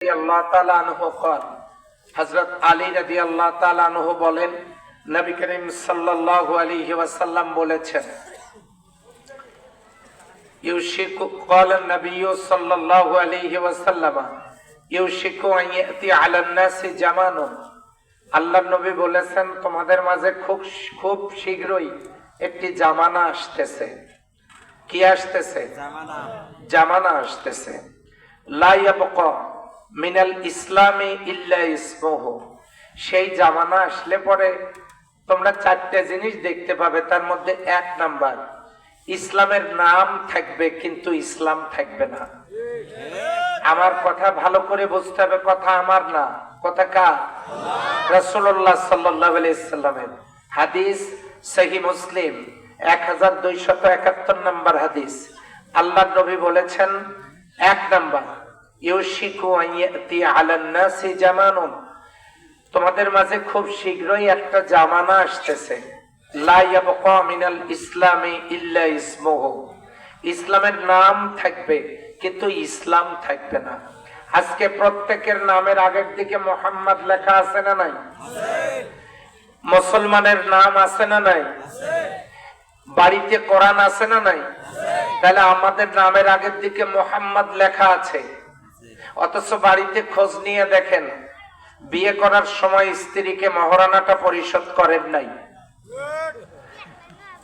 আল্লাহ তাআলা আনহু قال হযরত আলী রাদিয়াল্লাহু তাআলা আনহু বলেন নবী করিম সাল্লাল্লাহু আলাইহি ওয়াসাল্লাম বলেছেন ইউশিকু قال النبي صلى الله عليه وسلم يوشك أن يأتي على الناس زمان আল্লাহ নবী বলেছেন তোমাদের মাঝে খুব খুব শীঘ্রই একটি জামানা আসতেছে কি আসতেছে জামানা আসতেছে লা ইয়াবকা মিনাল ইসলামে ইল্লা ইসমুহু। সেই জামানা আসলে পরে তোমরা চারটে জিনিস দেখতে পাবে, তার মধ্যে এক নাম্বার, ইসলামের নাম থাকবে কিন্তু ইসলাম থাকবে না। আমার কথা ভালো করে বুঝতে হবে, কথা আমার না, কথা কা আলাইহি সাল্লামের। হাদিস সহি মুসলিম, এক হাজার দুইশত একাত্তর নম্বর হাদিস। আল্লাহ নবী বলেছেন, এক নাম্বার তোমাদের মাঝে খুব শীঘ্রই একটা জামানা আসতেছে। ইল্লা ইসলামের নাম থাকবে, কিন্তু ইসলাম থাকবে না। আজকে প্রত্যেকের নামের আগের দিকে মোহাম্মদ লেখা আছে না নাই? মুসলমানের নাম আছে না নাই? বাড়িতে কোরআন আছে না নাই? তাহলে আমাদের নামের আগের দিকে মোহাম্মদ লেখা আছে। অথচ বাড়িতে খোঁজ নিয়ে দেখেন, বিয়ে করার সময় স্ত্রীকে মহারানাটা পরিশোধ করেন নাই।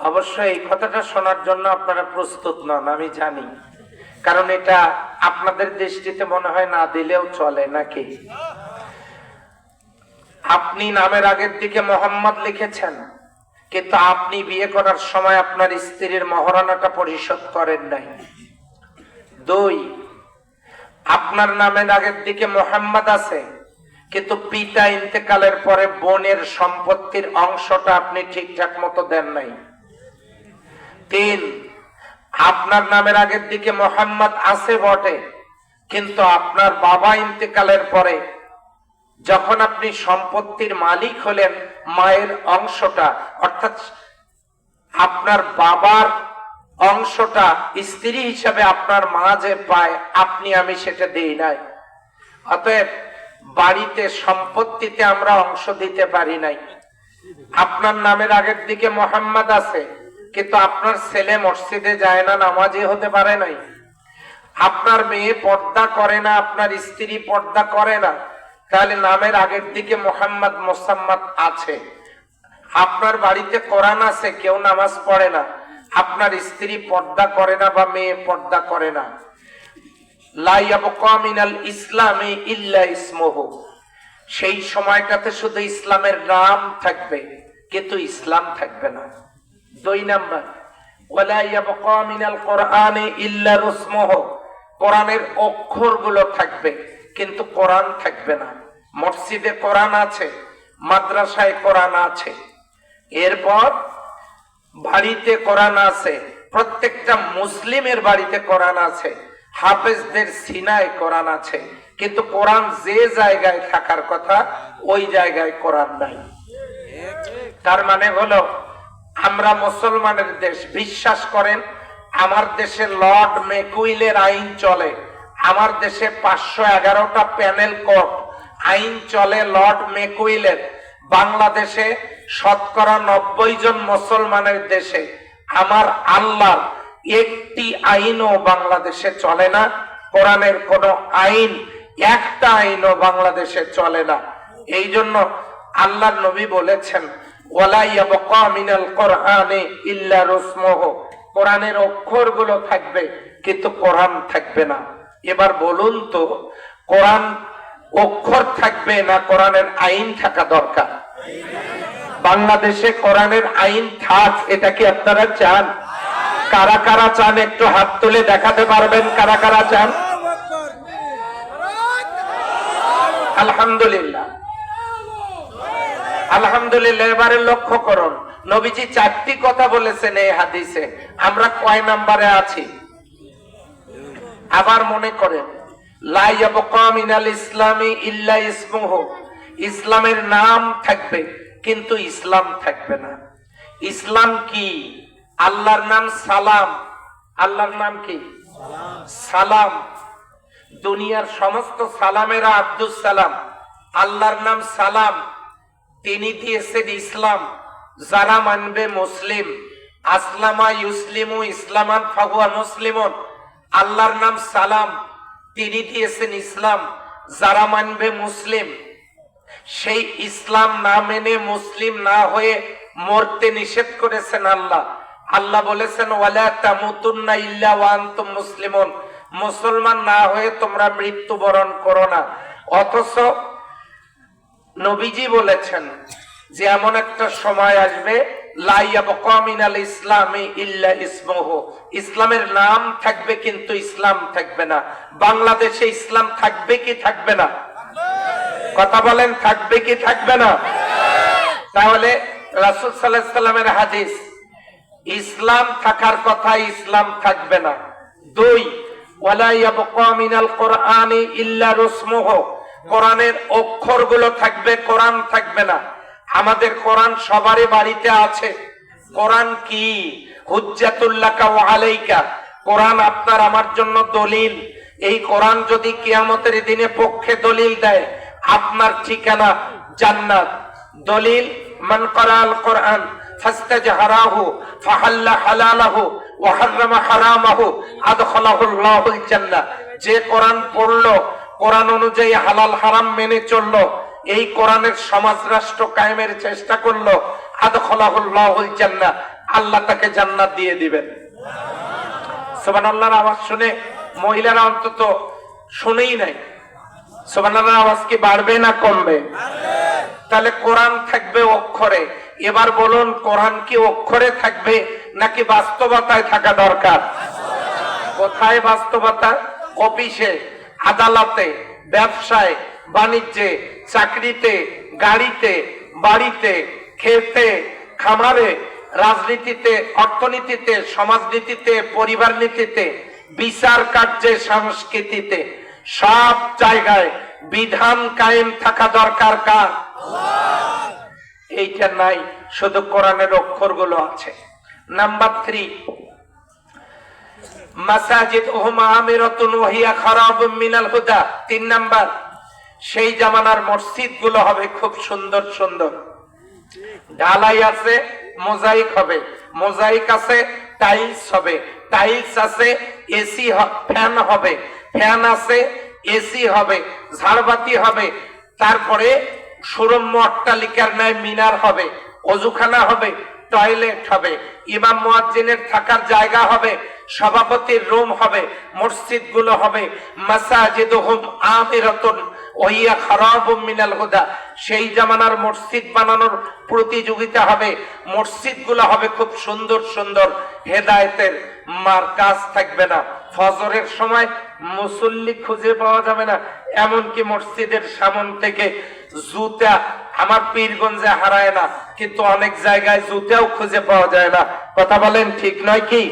অবশ্য এই কথাটা শোনার জন্য আপনারা প্রস্তুত নন, আমি জানি। কারণ এটা আপনাদের দৃষ্টিতে মনে হয় না দিলেও চলে নাকি? আপনি নামের আগের দিকে মোহাম্মদ লিখেছেন, কিন্তু আপনি বিয়ে করার সময় আপনার স্ত্রীর মহারানাটা পরিশোধ করেন নাই। দুই আপনার নামের আগের দিকে মোহাম্মদ আছে, কিন্তু পিতা ইন্তেকালের পরে বোনের সম্পত্তির অংশটা আপনি ঠিকঠাক মতো দেন নাই। তিন, আপনার নামের আগের দিকে মোহাম্মদ আছে বটে, কিন্তু আপনার বাবা ইন্তেকালের পরে যখন আপনি সম্পত্তির মালিক হলেন, মায়ের অংশটা, অর্থাৎ আপনার বাবার অংশটা স্ত্রী হিসাবে আপনার মা যে পায়, আপনি, আমি সেটা দেই নাই। অতএব বাড়িতে, সম্পত্তিতে আমরা অংশ দিতে পারি নাই। আপনার নামের আগের দিকে মোহাম্মদ আছে, কিন্তু আপনার ছেলে মসজিদে যায় না, নামাজি হতে পারে নাই। আপনার মেয়ে পর্দা করে না, আপনার স্ত্রী পর্দা করে না, তাহলে নামের আগের দিকে মোহাম্মদ মোসাম্মদ আছে। আপনার বাড়িতে কোরআন আছে, কেউ নামাজ পড়ে না। আপনার স্ত্রী পর্দা করে না বা মেয়ে পর্দা করে না। ইসলামে ইল্লা ইসমহ। সেই সময়টাতে শুধু ইসলামের নাম থাকবে, কিন্তু ইসলাম থাকবে না। দুই নাম্বার কোরআনের অক্ষরগুলো থাকবে, কিন্তু কোরআন থাকবে না। মসজিদে কোরআন আছে, মাদ্রাসায় কোরআন আছে। এরপর বাড়িতে কোরআন আছে, প্রত্যেকটা মুসলিমের বাড়িতে কোরআন আছে, হাফেজদের সিনায় কোরআন আছে, কিন্তু কোরআন যে জায়গায় থাকার কথা, ওই জায়গায় কোরআন নাই। তার মানে হলো, আমরা মুসলমানের দেশ, বিশ্বাস করেন, আমার দেশে লর্ড মেকুইলের আইন চলে, আমার দেশে পাঁচশো এগারোটা প্যানেল কোর্ট, আইন চলে লর্ড মেকুইলের বাংলাদেশে শতকরা নব্বই জন মুসলমানের দেশে আমার আল্লাহ একটি আইনও বাংলাদেশে চলে না। কোরআনের কোন আইন, একটা আইনও বাংলাদেশে চলে না। এই জন্য আল্লাহ নবী বলেছেন কোরআনের অক্ষরগুলো থাকবে, কিন্তু কোরআন থাকবে না। এবার বলুন তো, কোরআন অক্ষর থাকবে না কোরআনের আইন থাকা দরকার? বাংলাদেশে কোরআনের আইন থাক, এটা কি আপনারা চান? কারা কারা চান, একটু হাত তুলে দেখাতে পারবেন কারা কারা চান? আলহামদুলিল্লাহ। আলহামদুলিল্লাহ, এবারে লক্ষ্য করুন, নবীজি চারটি কথা বলেছেন এই হাদিসে। আমরা কয় নাম্বারে আছি? আবার মনে করেন লাই ইসলামী ইল্লা ইসমুহ। ইসলামের নাম থাকবে, কিন্তু ইসলাম থাকবে না। ইসলাম কি? আল্লাহর নাম সালাম। আল্লাহর নাম কি? সালাম। দুনিয়ার সমস্ত সালামেরা আব্দুল সালাম। আল্লাহর নাম সালাম। তিনি দিয়েছেন ইসলাম। যারা মানবে মুসলিম। আসলামা ইউসলিমু ইসলামান ফাগুয়া মুসলিমন। আল্লাহর নাম সালাম। তিনি দিয়েছেন ইসলাম। যারা মানবে মুসলিম। সেই ইসলাম না মেনে মুসলিম না হয়ে মরতে নিষেধ করেছেন আল্লাহ। আল্লাহ বলেছেন, ওয়ালা ইল্লা ওয়া আনতুম মুসলিমুন। মুসলমান না হয়ে তোমরা মৃত্যুবরণ করো না। অথচ নবীজি বলেছেন যে, এমন একটা সময় আসবে ইসলামের নাম থাকবে কিন্তু ইসলাম থাকবে না। বাংলাদেশে ইসলাম থাকবে কি থাকবে না? কথা বলেন, থাকবে কি থাকবে না? তাহলে রাসুল সাল্লামের হাদিস, ইসলাম থাকার কথা ইসলাম থাকবে না। দুই আপনার আমার জন্য দলিল। এই কোরআন যদি কিয়ামতের দিনে পক্ষে দলিল দেয় আপনার ঠিকানা জান্নাত। দলিল, মান করাল কোরআন যে কোরআন পড়ল, কোরআন অনুযায়ী হালাল হারাম মেনে চলল, এই কোরআনের সমাজ রাষ্ট্র কায়েমের চেষ্টা করল আদখালাহুল্লাহুল জান্নাহ আল্লাহ তাকে জান্নাত দিয়ে দিবেন। সুবহানাল্লাহর আওয়াজ শুনে মহিলারা অন্তত শুনেই নাই। আওয়াজ কি বাড়বে না কমবে? তাহলে কোরআন থাকবে অক্ষরে। এবার বলুন কোরআন কি অক্ষরে থাকবে নাকি বাস্তবতায় থাকা দরকার? কোথায় বাস্তবতা? অফিসে আদালতে ব্যবসায় বাণিজ্যে চাকরিতে গাড়িতে বাড়িতে খেতে খামারে রাজনীতিতে অর্থনীতিতে সমাজনীতিতে পরিবার নীতিতে বিচার কার্যে সংস্কৃতিতে। সব জায়গায় বিধান কায়েম থাকা দরকার কার? এইটা নাই, শুধু কোরআনের অক্ষরগুলো আছে। নাম্বার থ্রি মাসাজিদ ওহমা ওহিয়া মিনাল হুদা। তিন নাম্বার, সেই জামানার মসজিদগুলো হবে খুব সুন্দর সুন্দর। ঢালাই আছে, মোজাইক হবে। মোজাইক আছে, টাইলস হবে। টাইলস আছে, এসি ফ্যান হবে। ফ্যান আছে এসি হবে, ঝাড়বাতি হবে, তারপরে সুরম্য অট্টালিকার ন্যায় মিনার হবে, অজুখানা হবে, টয়লেট হবে, ইমাম মুয়াজ্জিনের থাকার জায়গা হবে সভাপতির রুম হবে মসজিদগুলো হবে, মাসাজিদুহুম আমিরাতুন, ওহিয়া খারাবুম মিনাল হুদা। সেই জামানার মসজিদ বানানোর প্রতিযোগিতা হবে মসজিদগুলো হবে খুব সুন্দর সুন্দর, হেদায়েতের মার কাজ থাকবে না। ফজরের সময় মুসল্লি খুঁজে পাওয়া যাবে না, এমনকি মসজিদের সামন থেকে জুতা আমার পীরগঞ্জে হারায় না, কিন্তু অনেক জায়গায় জুতাও খুঁজে পাওয়া যায় না। কথা বলেন ঠিক নয় কি?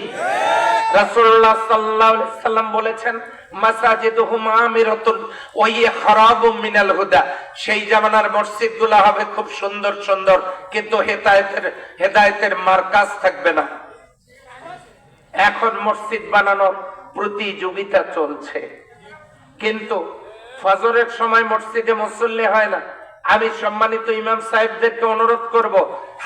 রাসূলুল্লাহ সাল্লাল্লাহু আলাইহি সাল্লাম বলেছেন, মাসাজিদুহুম আমিরাতুন ওয়া খারাবুম মিনাল হুদা। সেই জামানার মসজিদগুলো হবে খুব সুন্দর সুন্দর, কিন্তু হেদায়েতের হেদায়েতের মার্কাজ থাকবে না। এখন মসজিদ বানানোর প্রতিযোগিতা চলছে। কিন্তু ফজরের সময় মসজিদে মুসল্লি হয় না। আমি সম্মানিত ইমাম সাহেবদেরকে অনুরোধ করব,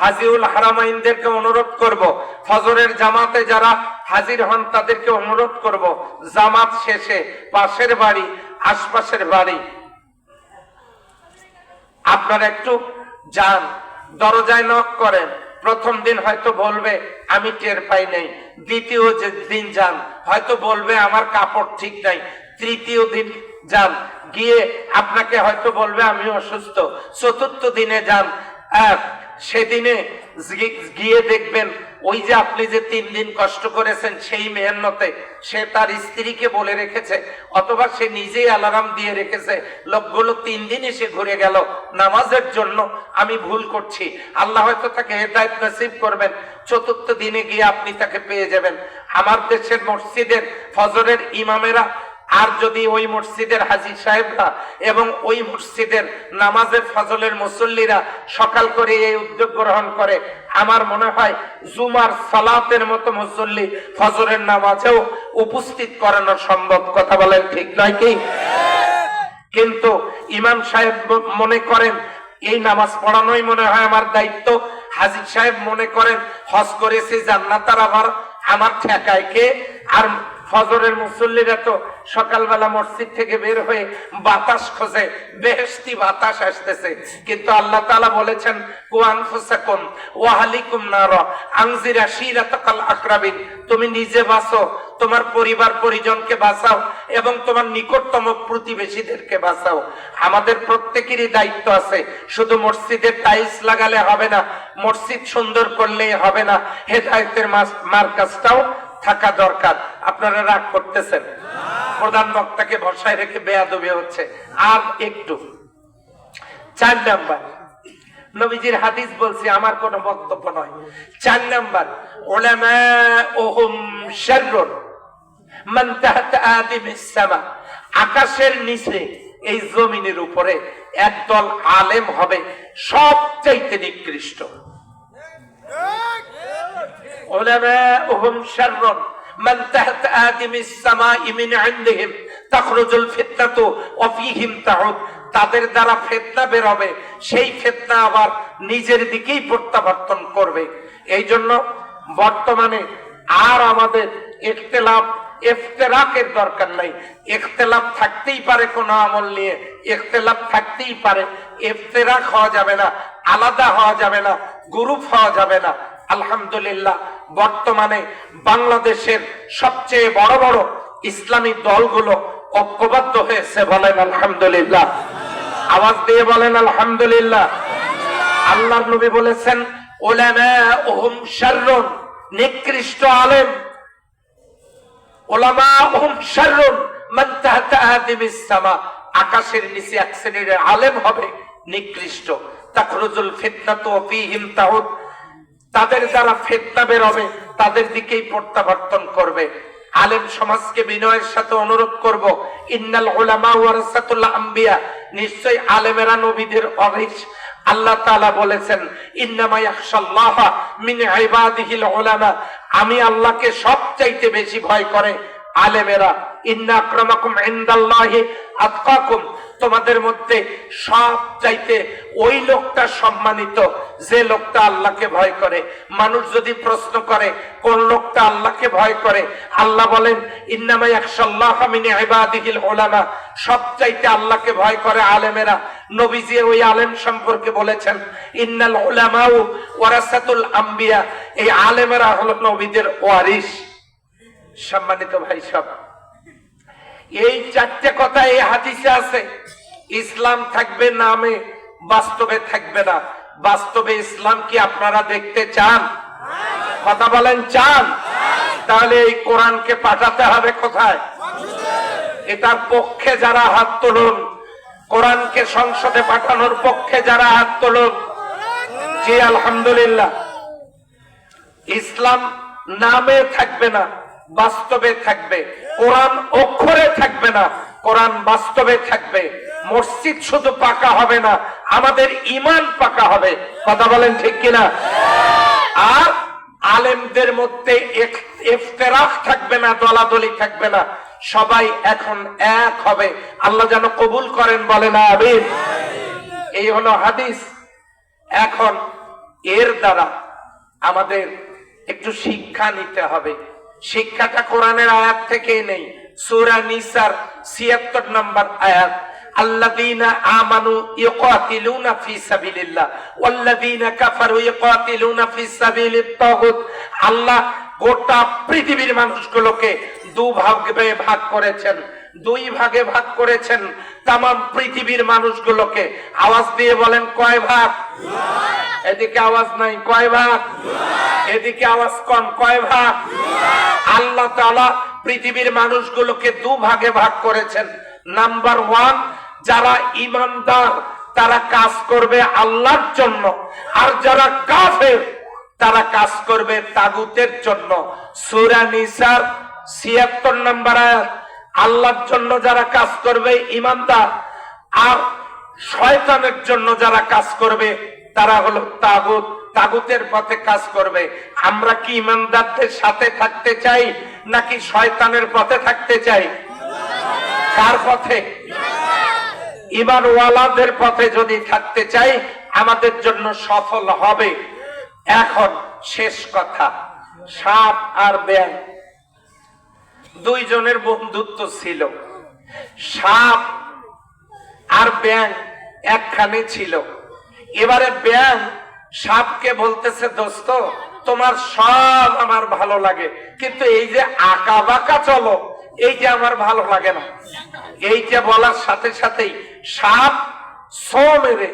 হাজিউল হারামাইনদেরকে অনুরোধ করব, ফজরের জামাতে যারা হাজির হন তাদেরকে অনুরোধ করব, জামাত শেষে পাশের বাড়ি, আশপাশের বাড়ি। আপনারা একটু যান, দরজায় নক করেন, প্রথম দিন হয়তো বলবে, আমি টের পাই নাই। দ্বিতীয় যে দিন যান, হয়তো বলবে, আমার কাপড় ঠিক নাই। তৃতীয় দিন যান। গিয়ে আপনাকে হয়তো বলবে আমি অসুস্থ। চতুর্থ দিনে যান। সেদিনে গিয়ে দেখবেন, ওই যে আপনি যে তিন দিন কষ্ট করেছেন সেই মেহনতে সে তার স্ত্রীকে বলে রেখেছে, অথবা সে নিজেই অ্যালার্ম দিয়ে রেখেছে, লোকগুলো তিন দিন এসে ঘুরে গেল নামাজের জন্য, আমি ভুল করছি। আল্লাহ হয়তো তাকে হেদায়ত নসিব করবেন, চতুর্থ দিনে গিয়ে আপনি তাকে পেয়ে যাবেন। আমার দেশের মসজিদের ফজরের ইমামেরা আর যদি ওই মসজিদের হাজি সাহেবরা এবং ওই মসজিদের নামাজের ফজলের মুসল্লিরা সকাল করে এই উদ্যোগ গ্রহণ করে, আমার মনে হয় জুমার সালাতের মতো মুসল্লি ফজরের নামাজেও উপস্থিত করানো সম্ভব। কথা বলেন ঠিক নয় কি? কিন্তু ইমাম সাহেব মনে করেন এই নামাজ পড়ানোই মনে হয় আমার দায়িত্ব। হাজির সাহেব মনে করেন, হজ করেছি জান্নাতার আবার, আমার ঠেকায় কে? আর ফজরের মুসল্লিরা তো সকালবেলা মসজিদ থেকে বের হয়ে বাতাস খোঁজে বেহেস্তি বাতাস আসতেছে। কিন্তু আল্লাহ তাআলা বলেছেন কুয়ান ফুসাকুম ওয়াহালিকুম নার আংজিরা শিরাতাকাল আকরাবিন, তুমি নিজে বাঁচো, তোমার পরিবার পরিজনকে বাঁচাও এবং তোমার নিকটতম প্রতিবেশীদেরকে বাঁচাও। আমাদের প্রত্যেকেরই দায়িত্ব আছে, শুধু মসজিদে টাইলস লাগালে হবে না, মসজিদ সুন্দর করলেই হবে না, হেদায়তের মার্কাজটাও থাকা দরকার। আপনারা রাগ করতেছেন। প্রধান বক্তাকে ভরসায় রেখে বেয়াদবি হচ্ছে। আর একটু। চার নাম্বার। নবীজির হাদিস বলছি, আমার কোনো বক্তব্য নয়। চার নাম্বার। ওলামা ওহম আকাশের নিচে, এই জমিনের উপরে একদল আলেম হবে, সবচাইতে নিকৃষ্ট। ওলামা ওহম শাররুন من تحت آدم السماء من عندهم تخرج الفتنة وفيهم تعود তাদের দ্বারা ফেতনা বেরোবে সেই ফেতনা আবার নিজের দিকেই প্রত্যাবর্তন করবে এই জন্য বর্তমানে আর আমাদের ইখতিলাফ ইফতেরাকের দরকার নাই ইখতিলাফ থাকতেই পারে কোন আমল নিয়ে ইখতিলাফ থাকতেই পারে ইফতেরাক হওয়া যাবে না আলাদা হওয়া যাবে না গ্রুপ হওয়া যাবে না আলহামদুলিল্লাহ বর্তমানে বাংলাদেশের সবচেয়ে বড় বড় ইসলামী দলগুলো ঐক্যবদ্ধ হয়েছে বলেন আলহামদুলিল্লাহ। আওয়াজ দিয়ে বলেন আলহামদুলিল্লাহ। আল্লাহর নবী বলেছেন নিকৃষ্ট আলেম। আকাশের নিচে এক শ্রেণির আলেম হবে, নিকৃষ্ট। তাদের দ্বারা ফেতনা বেরোবে, তাদের দিকেই প্রত্যাবর্তন করবে। আলেম সমাজকে বিনয়ের সাথে অনুরোধ করব, ইন্নাল উলামা ওয়ারাসাতুল আম্বিয়া নিশ্চয় আলেমেরা নবীদের অরিস আল্লাহ তাআলা বলেছেন, ইন্নামা ইয়াখশাল্লাহ মিন ইবাদিহিল উলামা। আমি আল্লাহকে সবচাইতে বেশি ভয় করে আলেমেরা। ইন্না আক্রামাকুম ইনদাল্লাহি আতকাকুম। তোমাদের মধ্যে সব চাইতে ওই লোকটা সম্মানিত, যে লোকটা আল্লাহকে ভয় করে। মানুষ যদি প্রশ্ন করে, কোন লোকটা আল্লাহকে ভয় করে? আল্লাহ বলেন, ইন্নামা মিন সব চাইতে আল্লাহকে ভয় করে আলেমেরা। নবীজি ওই আলেম সম্পর্কে বলেছেন, ইন্নাল উলামাউ ওয়ারাসাতুল আম্বিয়া। এই আলেমেরা হলো নবীদের ওয়ারিস সম্মানিত ভাই সব, এই চারটে কথা এই হাদিসে আছে। ইসলাম থাকবে নামে, বাস্তবে থাকবে না। বাস্তবে ইসলাম কি আপনারা দেখতে চান? কথা বলেন, চান? তাহলে এই কোরআনকে পাঠাতে হবে কোথায়? এটার পক্ষে যারা হাত তুলুন, কোরআনকে সংসদে পাঠানোর পক্ষে যারা হাত তুলুন, জি, আলহামদুলিল্লাহ। ইসলাম নামে থাকবে না, বাস্তবে থাকবে। কোরআন অক্ষরে থাকবে না, কোরআন বাস্তবে থাকবে। মসজিদ শুধু পাকা হবে না, আমাদের ইমান পাকা হবে। কথা বলেন ঠিক কিনা? আর আলেমদের মধ্যে থাকবে না, দলাদলি থাকবে না। সবাই এখন এক হবে। আল্লাহ যেন কবুল করেন বলে না আমিন। এই হলো হাদিস। এখন এর দ্বারা আমাদের একটু শিক্ষা নিতে হবে। শিক্ষাটা কোরআনের আয়াত থেকেই নেই। সূরা নিসার 76 নম্বর আয়াত। আল্লাহ গোটা পৃথিবীর মানুষগুলোকে দু ভাগে করেছেন দুই ভাগে ভাগ করেছেন। তাম পৃথিবীর মানুষগুলোকে আওয়াজ দিয়ে বলেন, কয় ভাগ? এদিকে আওয়াজ নাই, কয় ভাগ? এদিকে আওয়াজ কম, কয় ভাগ? আল্লাহ তাআলা পৃথিবীর মানুষগুলোকে দু ভাগে ভাগ করেছেন। নাম্বার ওয়ান যারা ইমানদার তারা কাজ করবে আল্লাহর জন্য। আর যারা কাফের, তারা কাজ করবে তাগুতের জন্য। সূরা নিসার 76 নম্বর আয়াত, আল্লাহর জন্য যারা কাজ করবে ইমানদার আর শয়তানের জন্য যারা কাজ করবে, তারা হলো তাগুত। তাগুতের পথে কাজ করবে। আমরা কি ইমানদারদের সাথে থাকতে চাই, নাকি শয়তানের পথে থাকতে চাই? কার পথে? ইমানওয়ালাদের পথে যদি থাকতে চাই, আমাদের জন্য সফল হবে। এখন শেষ কথা, সাপ আর ব্যাং দুইজনের বন্ধুত্ব ছিল। সাপ আর ব্যাং একখানে ছিল। এবারে ব্যাং সাপকে বলতেছে, দোস্ত, তোমার সব আমার ভালো লাগে। কিন্তু এই যে আঁকা বাঁকা চলো এই যে আমার ভালো লাগে না। এইটা বলার সাথে সাথেই সাপ সো মেরে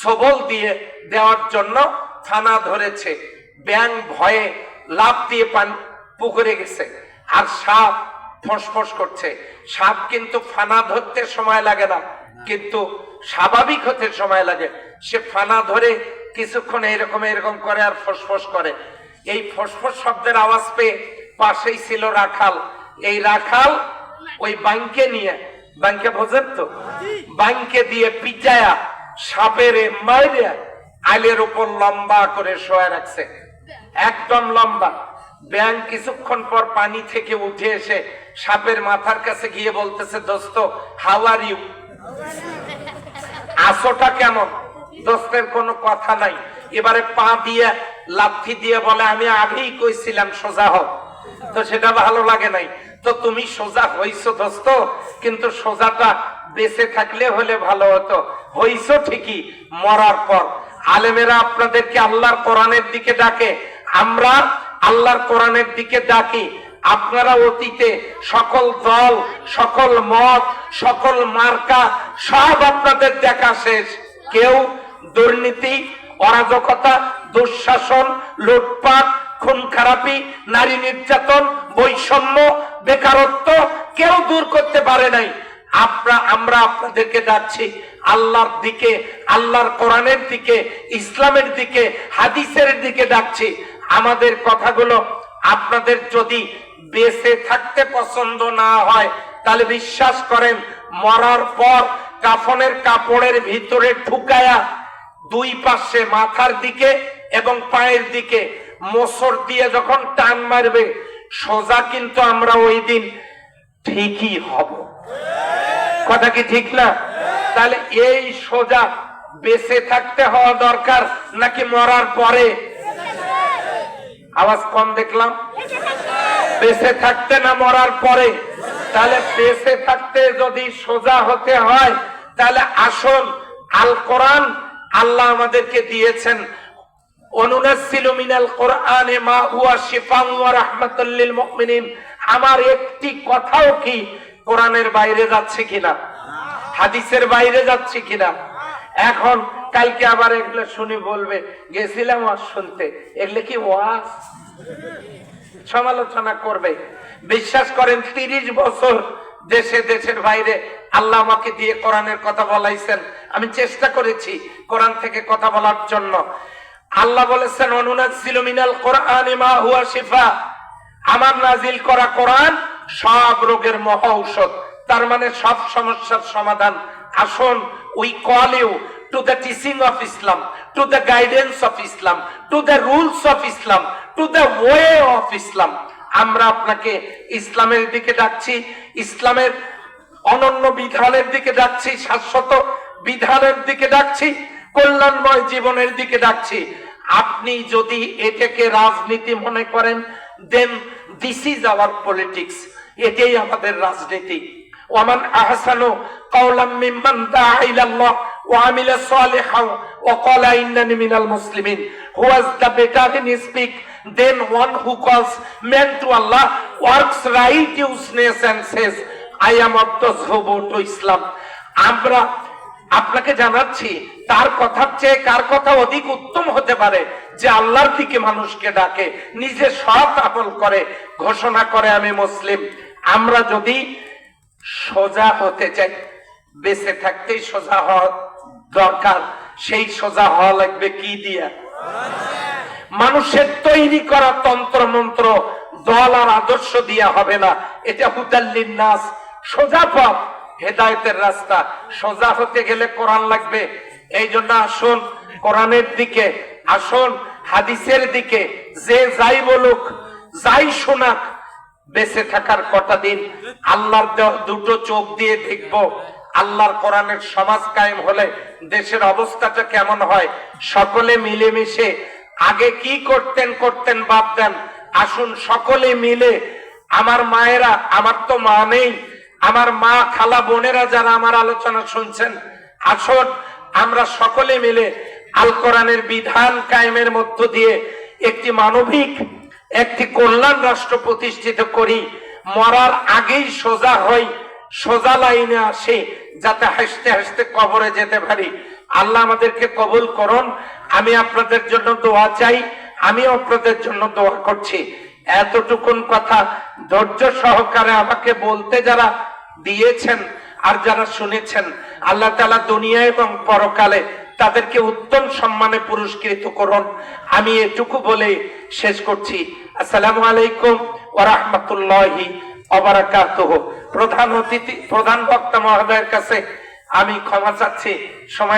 সবল দিয়ে দেওয়ার জন্য থানা ধরেছে। ব্যাং ভয়ে লাভ দিয়ে পান পুকুরে গেছে। আর সাপ ফসফস করছে। সাপ কিন্তু ফানা ধরতে সময় লাগে না, কিন্তু স্বাভাবিক হতে সময় লাগে। সে ফানা ধরে কিছুক্ষণ এরকম এরকম করে আর ফসফস করে। এই ফসফস শব্দের আওয়াজ পেয়ে পাশেই ছিল রাখাল। এই রাখাল ওই বাঙ্কে নিয়ে বাঙ্কে বোঝেন তো? বাঙ্কে দিয়ে পিচায়া সাপের মাইরে আইলের উপর লম্বা করে শোয়া রাখছে। একদম লম্বা। ব্যাং কিছুক্ষণ পর পানি থেকে উঠে এসে সাপের মাথার কাছে গিয়ে বলতেছে দোস্ত হাউ আর ইউ আসোটা কেমন? দোস্তের কোনো কথা নাই। এবারে পা দিয়ে লাথি দিয়ে বলে আমি আগেই কইছিলাম সোজা হোক তো সেটা ভালো লাগে নাই। তো তুমি সোজা হইছো দোস্ত, কিন্তু সোজাটা বেঁচে থাকলে হলে ভালো হতো। হইছো ঠিকই, মরার পর। আলেমেরা আপনাদেরকে আল্লাহর কোরআনের দিকে ডাকে, আমরা আল্লাহর কোরআনের দিকে ডাকি। আপনারা অতীতে সকল দল, সকল মত, সকল মার্কা, সব আপনাদের দেখা শেষ। কেউ দুর্নীতি, অরাজকতা, দুঃশাসন, লুটপাট খুন খারাপি, নারী নির্যাতন, বৈষম্য, বেকারত্ব কেউ দূর করতে পারে নাই। আপনা, আমরা আপনাদেরকে ডাকছি আল্লাহর দিকে, আল্লাহর কোরআনের দিকে, ইসলামের দিকে, হাদিসের দিকে ডাকছি। আমাদের কথাগুলো আপনাদের যদি বেঁচে থাকতে পছন্দ না হয়, তাহলে বিশ্বাস করেন, মরার পর কাফনের কাপড়ের ভিতরে ঢুকায়া দুই পাশে মাথার দিকে এবং পায়ের দিকে মোসর দিয়ে যখন টান মারবে, সোজা কিন্তু আমরা ওই দিন ঠিকই হব। কথা কি ঠিক না? তাহলে এই সোজা বেঁচে থাকতে হওয়া দরকার নাকি মরার পরে? আওয়াজ কম দেখলাম। বেঁচে থাকতে না মরার পরে? তাহলে বেঁচে থাকতে যদি সোজা হতে হয়, তাহলে আসুন আল কোরআন আল্লাহ আমাদেরকে দিয়েছেন। আমার একটি কথাও কি কোরআনের বাইরে যাচ্ছে কিনা? হাদিসের বাইরে যাচ্ছে কিনা? এখন কালকে আবার এগুলো শুনে বলবে, গেছিলাম ওয়াজ শুনতে। এগুলো কি ওয়াজ? সমালোচনা করবে। বিশ্বাস করেন, তিরিশ বছর দেশে, দেশের বাইরে আল্লাহ আমাকে দিয়ে কোরআনের কথা বলাইছেন। আমি চেষ্টা করেছি কোরআন থেকে কথা বলার জন্য। আল্লাহ বলেছেন অনুনাজিল মিনাল কোরআন মা হুয়া শিফা। আমার নাজিল করা কোরআন সব রোগের মহা ঔষধ। তার মানে সব সমস্যার সমাধান। আসুন we call you to the teaching of Islam to the guidance of Islam to the rules of Islam to the way of Islam আমরা আপনাকে ইসলামের দিকে ডাকছি, ইসলামের অনন্য বিধানের দিকে ডাকছি, শাশ্বত বিধানের দিকে ডাকছি। কল্যাণময় জীবনের দিকে ডাকছি আপনি যদি এটাকে রাজনীতি মনে করেন then this is our politics এটাই আমাদের রাজনীতি। ওয়ামান আহসানু কাওলাম মিম্মান দাআ ইলাল্লাহ ওয়া আমিলা সালিহান ওয়া ক্বালা ইন্নানি মিনাল মুসলিমিন। Who was the better in speak then one who calls men to Allah, works righteousness and says, I am of the to Islam. আমরা আপনাকে জানাচ্ছি, তার কথার চেয়ে কার কথা অধিক উত্তম হতে পারে যে আল্লাহর দিকে মানুষকে ডাকে, নিজে সৎ আমল করে, ঘোষণা করে আমি মুসলিম। আমরা যদি সোজা হতে চাই, বেঁচে থাকতেই সোজা হওয়া দরকার, সেই সোজা হওয়া লাগবে কি দিয়া? মানুষের তৈরি করা তন্ত্র মন্ত্র দল আর আদর্শ দিয়া হবে না। এটা হুদাল্লিন নাস। সোজা পথ। হেদায়তের রাস্তা। সোজা হতে গেলে কোরআন লাগবে। এই জন্য আসুন, কোরআনের দিকে আসুন, হাদিসের দিকে। যে যাই বলুক, যাই শোনাক, বেঁচে থাকার কটা দিন। আল্লাহর দুটো চোখ দিয়ে দেখব। আল্লাহর কোরআনের সমাজ কায়েম হলে দেশের অবস্থাটা কেমন হয়? সকলে মিলেমিশে আগে কি করতেন করতেন দেন আসুন সকলে মিলে, আমার মায়েরা, আমার তো মা নেই আমার মা, খালা, বোনেরা যারা আমার আলোচনা শুনছেন, আসুন আমরা সকলে মিলে আল কোরআনের বিধান কায়েমের মধ্য দিয়ে একটি মানবিক, একটি কল্যাণ রাষ্ট্র প্রতিষ্ঠিত করি। মরার আগেই সোজা হই, সোজা লাইনে আসে, যাতে হাসতে হাসতে কবরে যেতে পারি। আল্লাহ আমাদেরকে কবুল করুন। আমি আপনাদের জন্য দোয়া চাই আমি আপনাদের জন্য দোয়া করছি। এতটুকুন কথা ধৈর্য সহকারে আমাকে বলতে যারা দিয়েছেন আর যারা শুনেছেন, আল্লাহ তালা দুনিয়া এবং পরকালে তাদেরকে উত্তম সম্মানে পুরস্কৃত করুন। আমি এটুকু বলে শেষ করছি। আসসালামু আলাইকুম ওরহমতুল্লাহি অবরাকাত প্রধান অতিথি, প্রধান বক্তা মহোদয়ের কাছে আমি ক্ষমা চাচ্ছি। সময়